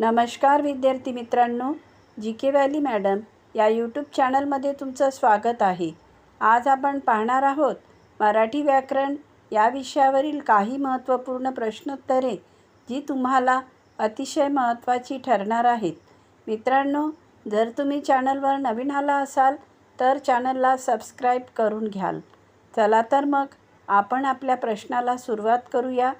नमस्कार विद्यार्थी मित्रांनो जी के व्हॅली मॅडम या यूट्यूब चॅनलमध्ये तुमचं स्वागत आहे. आज आपण पाहणार आहोत मराठी व्याकरण या विषयावरील काही महत्त्वपूर्ण प्रश्नोत्तरे जी तुम्हाला अतिशय महत्त्वाची ठरणार आहेत. मित्रांनो जर तुम्ही चॅनलवर नवीन आला असाल तर चॅनलला सबस्क्राईब करून घ्याल. चला तर मग आपण आपल्या प्रश्नाला सुरुवात करूया.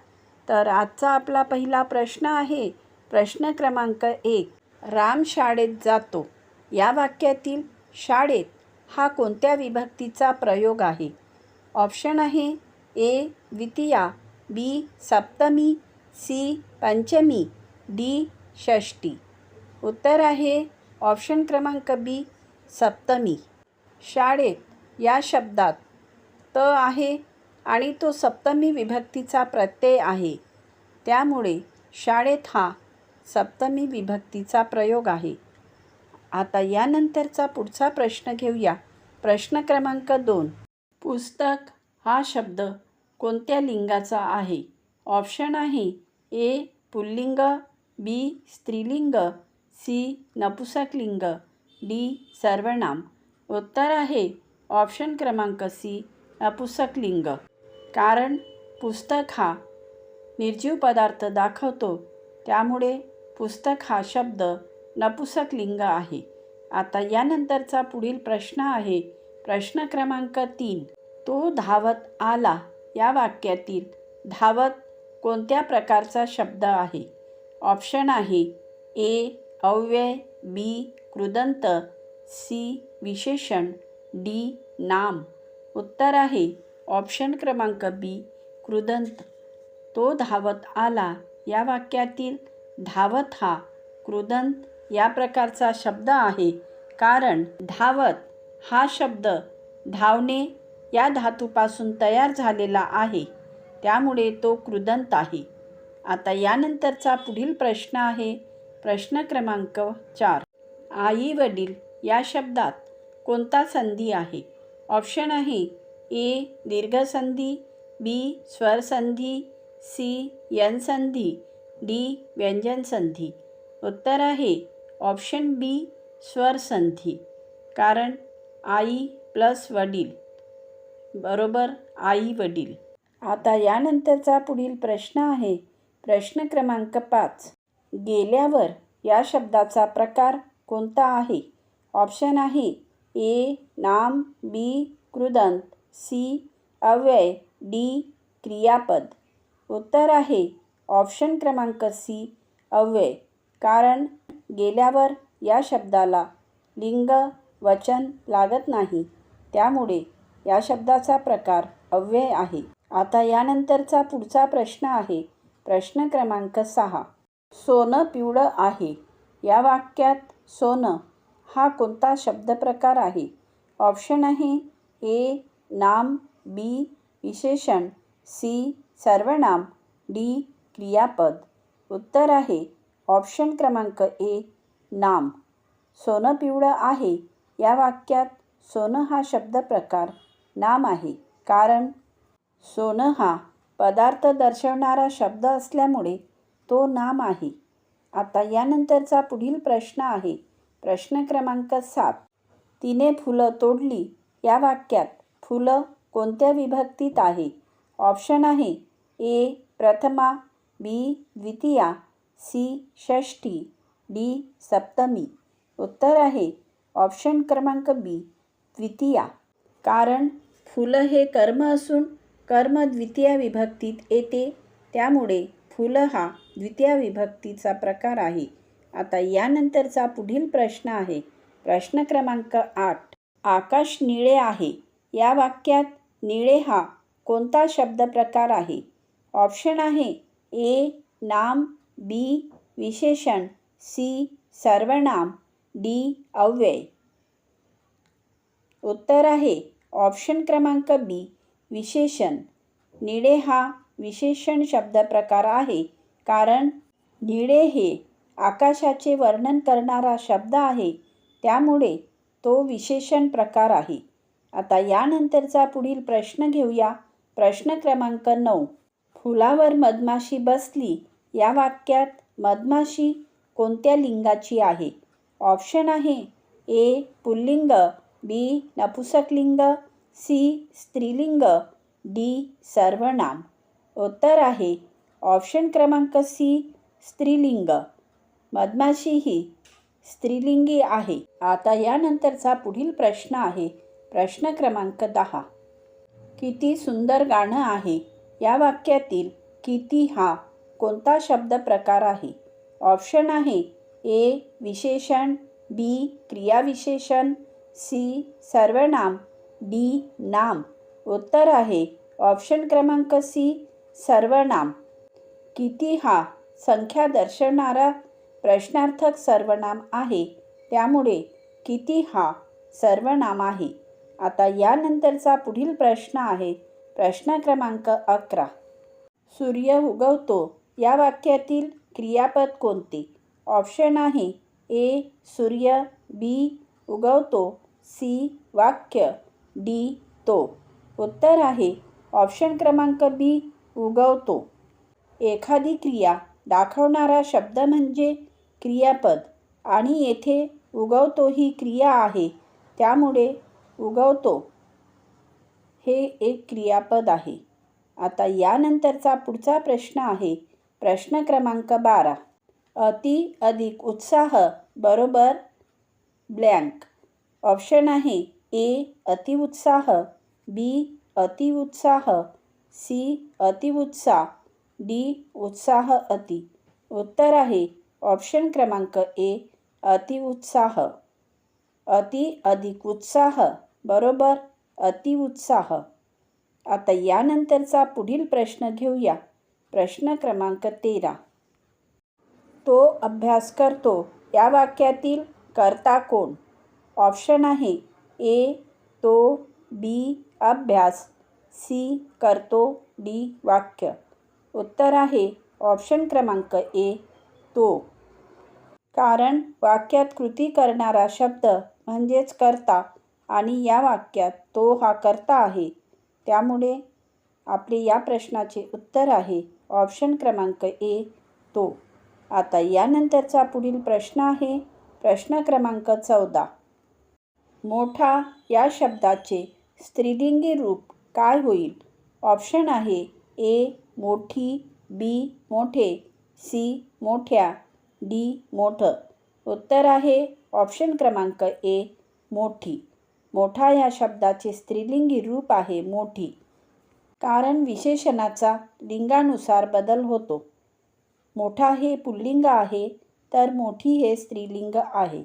तर आजचा आपला पहिला प्रश्न आहे प्रश्न क्रमांक एक राम शाळेत जातो. या वाक्यातील शाळेत हा कोणत्या विभक्तीचा प्रयोग आहे? ऑप्शन आहे ए द्वितीया बी सप्तमी सी पंचमी डी षष्टी. उत्तर आहे ऑप्शन क्रमांक बी सप्तमी. शाळेत या शब्दात त आहे आणि तो सप्तमी विभक्तीचा प्रत्यय आहे. त्यामुळे शाळेत हा सप्तमी विभक्तीचा प्रयोग आहे. आता यानंतरचा पुढचा प्रश्न घेऊया. प्रश्न क्रमांक दोन. पुस्तक हा शब्द कोणत्या लिंगाचा आहे? ऑप्शन आहे ए पुल्लिंग बी स्त्रीलिंग सी नपुसकलिंग डी सर्वनाम. उत्तर आहे ऑप्शन क्रमांक सी नपुसकलिंग. कारण पुस्तक हा निर्जीव पदार्थ दाखवतो. त्यामुळे पुस्तक हा शब्द नपुसकलिंग आहे. आता यानंतरचा पुढील प्रश्न आहे. प्रश्न क्रमांक तीन. तो धावत आला या वाक्यातील धावत कोणत्या प्रकारचा शब्द आहे? ऑप्शन आहे ए अव्यय बी कृदंत सी विशेषण डी नाम. उत्तर आहे ऑप्शन क्रमांक बी कृदंत. तो धावत आला या वाक्यातील धावत हा क्रुदंत या प्रकारचा शब्द आहे. कारण धावत हा शब्द धावणे या धातूपासून तयार झालेला आहे. त्यामुळे तो क्रुदंत आहे. आता यानंतरचा पुढील प्रश्न आहे. प्रश्न क्रमांक चार. आई वडील या शब्दात कोणता संधी आहे? ऑप्शन आहे ए. दीर्घसंधी बी. स्वरसंधी सी. यन संधी डी व्यंजन संधी उत्तर आहे ऑप्शन बी स्वरसंधी. कारण आई प्लस वडील. बरोबर आई वडील. आता यानंतरचा पुढील प्रश्न आहे. प्रश्न क्रमांक पाच. गेल्यावर या शब्दाचा प्रकार कोणता आहे? ऑप्शन आहे ए नाम बी कृदंत सी अव्यय डी क्रियापद. उत्तर आहे ऑप्शन क्रमांक सी अव्यय. कारण गेल्यावर या शब्दाला लिंग वचन लागत नाही. त्यामुळे या शब्दाचा प्रकार अव्यय आहे. आता यानंतरचा पुढचा प्रश्न आहे. प्रश्न क्रमांक सहा. सोनं पिवळं आहे. या वाक्यात सोनं हा कोणता शब्दप्रकार आहे? ऑप्शन आहे ए नाम बी विशेषण सी सर्वनाम डी क्रियापद. उत्तर आहे ऑप्शन क्रमांक ए नाम. सोनं पिवळं आहे. या वाक्यात सोनं हा शब्द प्रकार नाम आहे. कारण सोनं हा पदार्थ दर्शवणारा शब्द असल्यामुळे तो नाम आहे. आता यानंतरचा पुढील प्रश्न आहे. प्रश्न क्रमांक सात. तिने फुलं तोडली. या वाक्यात फुलं कोणत्या विभक्तीत आहे? ऑप्शन आहे ए प्रथमा बी द्वितीया सी षष्ठी डी सप्तमी. उत्तर आहे ऑप्शन क्रमांक बी द्वितीया. कारण फुलं हे कर्म असून कर्म द्वितीया विभक्तीत येते त्यामुळे फुलं हा द्वितीया विभक्तीचा प्रकार आहे. आता यानंतरचा पुढील प्रश्न आहे. प्रश्न क्रमांक आठ आकाश निळे आहे. या वाक्यात निळे हा कोणता शब्द प्रकार आहे? ऑप्शन आहे ए नाम बी विशेषण सी सर्वनाम डी अव्यय. उत्तर आहे ऑप्शन क्रमांक बी विशेषण. निळे हा विशेषण शब्द प्रकार आहे कारण निळे हे आकाशाचे वर्णन करणारा शब्द आहे त्यामुळे तो विशेषण प्रकार आहे. आता यानंतरचा पुढील प्रश्न घेऊया. प्रश्न क्रमांक नऊ. फुलावर मधमाशी बसली या वाक्यात मधमाशी कोणत्या लिंगाची आहे? ऑप्शन आहे ए पुल्लिंग बी नपुसकलिंग सी स्त्रीलिंग डी सर्वनाम. उत्तर आहे ऑप्शन क्रमांक सी स्त्रीलिंग. मधमाशी ही स्त्रीलिंगी आहे. आता यानंतरचा पुढील प्रश्न आहे. प्रश्न क्रमांक दहा. किती सुंदर गाणं आहे. या वाक्यातील किती हा कोणता शब्द प्रकार आहे? ऑप्शन आहे ए विशेषण बी क्रियाविशेषण सी सर्वनाम डी नाम. उत्तर आहे ऑप्शन क्रमांक सी सर्वनाम. किती हा संख्या दर्शवणारा प्रश्नार्थक सर्वनाम आहे? त्यामुळे किती हा सर्वनाम आहे? आता यानंतरचा पुढील प्रश्न आहे प्रश्न क्रमांक अकरा. सूर्य उगवतो. या वाक्यातील क्रियापद कोणते? ऑप्शन आहे ए सूर्य बी उगवतो सी वाक्य डी तो. उत्तर आहे ऑप्शन क्रमांक बी उगवतो. एखादी क्रिया दाखवणारा शब्द म्हणजे क्रियापद आणि येथे उगवतो ही क्रिया आहे. त्यामुळे उगवतो. हे एक क्रियापद आहे. आता यानंतरचा पुढचा प्रश्न आहे. प्रश्न क्रमांक बारा. अति अधिक उत्साह बरोबर ब्लँक. ऑप्शन आहे ए अतिउत्साह बी अतिउत्साह सी अतिउत्साह डी उत्साह अति. उत्तर आहे. ऑप्शन क्रमांक ए अतिउत्साह अति अधिक उत्साह बरोबर अतिउत्साह आता यानंतरचा पुढील प्रश्न घेऊया. प्रश्न क्रमांक तेरा. तो अभ्यास करतो. या वाक्यातील कर्ता कोण? ऑप्शन आहे ए तो बी अभ्यास सी करतो डी वाक्य. उत्तर आहे ऑप्शन क्रमांक ए तो. कारण वाक्यात कृती करणारा शब्द म्हणजेच कर्ता. आणि या वाक्यात तो हा कर्ता आहे. त्यामुळे आपले या प्रश्नाचे उत्तर आहे. ऑप्शन क्रमांक ए तो. आता यानंतरचा पुढील प्रश्न आहे. प्रश्न क्रमांक चौदा. मोठा या शब्दाचे स्त्रीलिंगी रूप काय होईल? ऑप्शन आहे ए मोठी बी मोठे सी मोठ्या डी मोठं. उत्तर आहे ऑप्शन क्रमांक ए मोठी. मोठा ह्या शब्दाचे स्त्रीलिंगी रूप आहे मोठी. कारण विशेषणाचा लिंगानुसार बदल होतो. मोठा हे पुल्लिंग आहे तर मोठी हे स्त्रीलिंग आहे.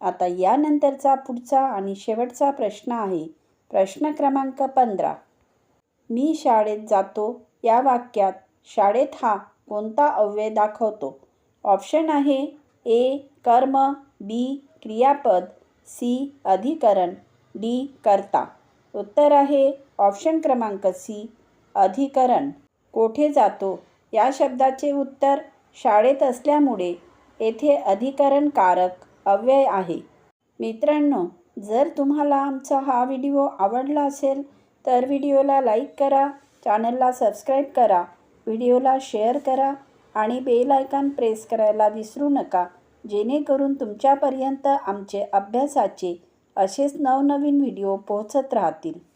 आता यानंतरचा पुढचा आणि शेवटचा प्रश्न आहे. प्रश्न क्रमांक पंधरा. मी शाळेत जातो या वाक्यात शाळेत हा कोणता अव्यय दाखवतो? ऑप्शन आहे ए कर्म बी क्रियापद सी अधिकरण. डी कर्ता. उत्तर आहे ऑप्शन क्रमांक सी अधिकरण. कोठे जातो? या शब्दाचे उत्तर शाळेत असल्यामुळे येथे अधिकरणकारक अव्यय आहे. मित्रांनो जर तुम्हाला आमचा हा व्हिडिओ आवडला असेल तर व्हिडिओला लाईक करा चॅनलला सबस्क्राईब करा व्हिडिओला शेअर करा आणि बेल आयकॉन प्रेस करायला विसरू नका जेणेकरून तुमच्यापर्यंत आमचे अभ्यासाचे असेच नवनवीन व्हिडिओ पोहोचत राहतील.